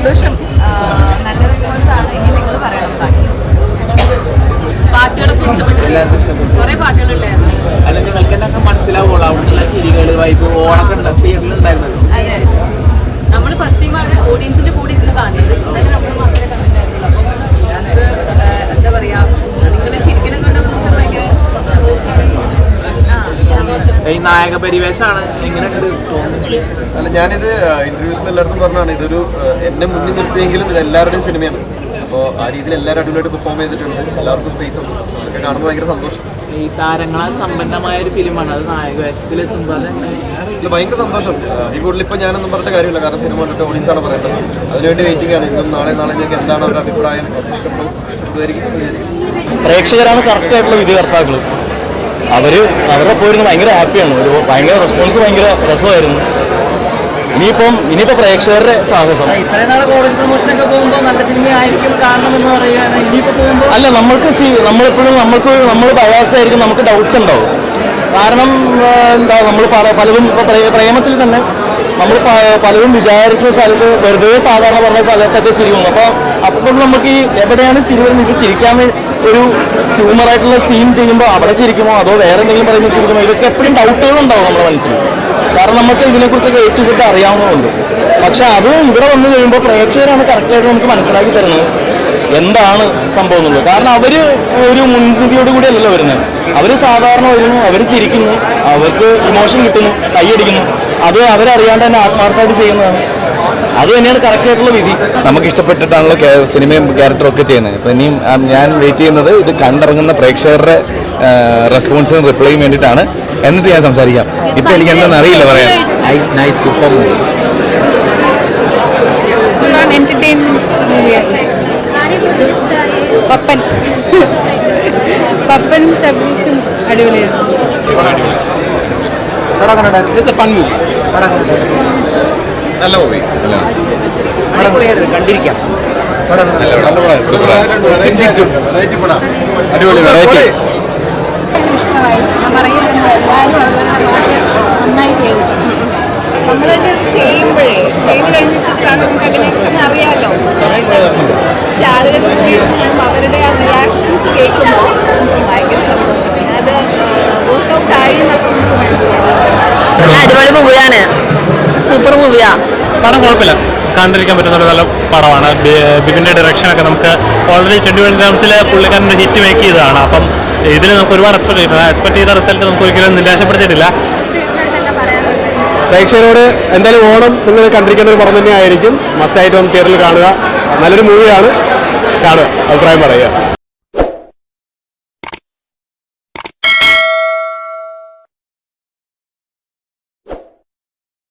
സന്തോഷം. നല്ല റെസ്പോൺസ് ആണ് ഇനി നിങ്ങൾ പറയണം ബാക്കി. പാട്ടുകളൊക്കെ ഇഷ്ടപ്പെട്ടു? കുറെ പാട്ടുകളുണ്ടായിരുന്നു. ഉണ്ടായിരുന്നു അല്ലെങ്കിൽ മനസ്സിലാവുള്ള? മനസ്സിലാവുള്ളൂ ചിരികൾ വൈബ് ഓണൊക്കെ ഉണ്ട്? തിയേറ്ററിൽ ഉണ്ടായിരുന്നല്ലോ ഈ നായക പരിവേഷമാണ് എങ്ങനെയുണ്ട് അല്ല ഞാനിത് ഇന്റർവ്യൂസിൽ എല്ലാവർക്കും പറഞ്ഞാണ് ഇതൊരു എന്നെ മുന്നിൽ നിർത്തിയെങ്കിലും ഇത് എല്ലാവരുടെയും സിനിമയാണ്. അപ്പോൾ ആ രീതിയിൽ എല്ലാവരും അടിപൊളിയായിട്ട് പെർഫോം ചെയ്തിട്ടുണ്ട്. എല്ലാവർക്കും സ്പേസ് ഉണ്ട്. അതൊക്കെ കാണുമ്പോൾ ഭയങ്കര സന്തോഷം. ഈ താരങ്ങളാൽ സമ്പന്നമായ ഒരു ഫിലിമാണ് അത് നായക വേഷത്തിൽ എത്തുമ്പോൾ ഭയങ്കര സന്തോഷം. ഈ കൂടുതൽ ഇപ്പോൾ ഞാനൊന്നും പറഞ്ഞ കാര്യമില്ല. കാരണം സിനിമ കണ്ടിട്ട് ഓടിച്ചാണ് ആണ് പറയേണ്ടത്. അതിനുവേണ്ടി വെയിറ്റിംഗ് ആണ്. ഇന്നും നാളെ നാളെ ഞങ്ങൾക്ക് എന്താണ് അവരുടെ അഭിപ്രായം? ഇഷ്ടപ്പെടും. ഇഷ്ടപ്പെടുമായിരിക്കും പ്രേക്ഷകരാണ് കറക്റ്റ് ആയിട്ടുള്ള വിധികർത്താക്കൾ അവർ അവരുടെ പോയിരുന്നു ഭയങ്കര ഹാപ്പിയാണ്. ഒരു ഭയങ്കര റെസ്പോൺസ് ഭയങ്കര രസമായിരുന്നു. ഇനിയിപ്പം ഇനിയിപ്പോ പ്രേക്ഷകരുടെ സാഹസം. അല്ല നമ്മൾക്ക് സി നമ്മളെപ്പോഴും നമ്മൾക്ക് നമ്മൾ ബയാസ്ഡായിരിക്കും നമുക്ക് ഡൗട്ട്സ് ഉണ്ടാവും. കാരണം എന്താ നമ്മൾ പല പലതും ഇപ്പോൾ പ്രേമത്തിൽ തന്നെ നമ്മൾ പലതും വിചാരിച്ച സ്ഥലത്ത് വെറുതെ സാധാരണ പറഞ്ഞ സ്ഥലത്തൊക്കെ ചിരിക്കുന്നു. അപ്പോൾ അപ്പോൾ നമുക്ക് ഈ എവിടെയാണ് ചിരി വരുന്നത് ഇത് ചിരിക്കാൻ ഒരു ഹ്യൂമറായിട്ടുള്ള സീൻ ചെയ്യുമ്പോൾ അവിടെ ചിരിക്കുമോ? അതോ വേറെ എന്തെങ്കിലും പറയുമ്പോൾ ചിരിക്കുമോ? ഇതൊക്കെ എപ്പോഴും ഡൗട്ടുകൾ ഉണ്ടാവും നമ്മുടെ മനസ്സിൽ. കാരണം നമുക്ക് ഇതിനെക്കുറിച്ചൊക്കെ ഏറ്റവും സെറ്റ് അറിയാവുന്നതുകൊണ്ട് പക്ഷെ അത് ഇവിടെ വന്നു കഴിയുമ്പോൾ പ്രേക്ഷകരാണ് കറക്റ്റായിട്ട് നമുക്ക് മനസ്സിലാക്കി തരുന്നത് എന്താണ് സംഭവം എന്നുള്ളത്. കാരണം അവർ ഒരു മുൻവിധിയോട് കൂടി അല്ലല്ലോ വരുന്നത്. അവർ സാധാരണ വരുന്നു അവർ ചിരിക്കുന്നു അവർക്ക് ഇമോഷൻ കിട്ടുന്നു കൈയടിക്കുന്നു. അത് അവരറിയാണ്ട് തന്നെ ആത്മാർത്ഥമായിട്ട് ചെയ്യുന്നതാണ്. അത് തന്നെയാണ് കറക്റ്റ് ആയിട്ടുള്ള വിധി. നമുക്ക് ഇഷ്ടപ്പെട്ടിട്ടാണല്ലോ സിനിമയും ക്യാരക്ടറും ഒക്കെ ചെയ്യുന്നത്. ഇപ്പം ഇനിയും ഞാൻ വെയിറ്റ് ചെയ്യുന്നത് ഇത് കണ്ടിറങ്ങുന്ന പ്രേക്ഷകരുടെ റെസ്പോൺസിനും റിപ്ലൈയും വേണ്ടിയിട്ടാണ്. എന്നിട്ട് ഞാൻ സംസാരിക്കാം. ഇപ്പം എനിക്ക് എന്താണെന്ന് അറിയില്ല പറയാൻ. Nice nice super movie Pappan. പപ്പനും ഷബീഷും അടിപൊളിയാണ്. ഇറ്റ്സ് എ ഫൺ മൂവി നല്ല മൂവി കണ്ടിരിക്കാം. അടിപൊളി വെറൈറ്റി ഇഷ്ടമായി. ഞാൻ പറയുന്നത് എല്ലാവരും അവരുടെ നന്നായിട്ട് ചെയ്തിട്ടുണ്ട്. നമ്മൾ തന്നെ ഇത് ചെയ്യുമ്പോഴേ ചെയ്ത് കഴിഞ്ഞിട്ട് നമുക്ക് അഭിനയിക്കുന്ന അറിയാമല്ലോ പക്ഷെ ആളുകൾ അവരുടെ ആ റിയാക്ഷൻസ് കേൾക്കുമ്പോൾ നമുക്ക് ഭയങ്കര സന്തോഷം അത് വർക്കൗട്ട് ആയി എന്നൊക്കെ നമുക്ക് മനസ്സിലാവും അടിപൊളി മൂവിയാണ് സൂപ്പർ മൂവിയാ പടം കുഴപ്പമില്ല. കണ്ടിരിക്കാൻ പറ്റുന്ന ഒരു നല്ല പടമാണ്. ബിബിന്റെ ഡയറക്ഷനൊക്കെ നമുക്ക് ഓൾറെഡി ട്വന്റി വൺ ഗ്രാംസിൽ പുള്ളിക്കാരന്റെ ഹിറ്റ് മേക്ക് ചെയ്തതാണ്. അപ്പം ഇതിൽ നമുക്ക് ഒരുപാട് എക്സ്പെക്ട് ചെയ്തു. എക്സ്പെക്ട് ചെയ്ത റിസൾട്ട് നമുക്ക് ഒരിക്കലും നിരാശപ്പെടുത്തിയിട്ടില്ല. പ്രേക്ഷകരോട് എന്തായാലും ഓണം നിങ്ങൾ കണ്ടിരിക്കുന്ന ഒരു പടം തന്നെ ആയിരിക്കും മസ്റ്റായിട്ട് നമുക്ക് തിയേറ്ററിൽ കാണുക. നല്ലൊരു മൂവിയാണ് കാണുക. അഭിപ്രായം പറയുക.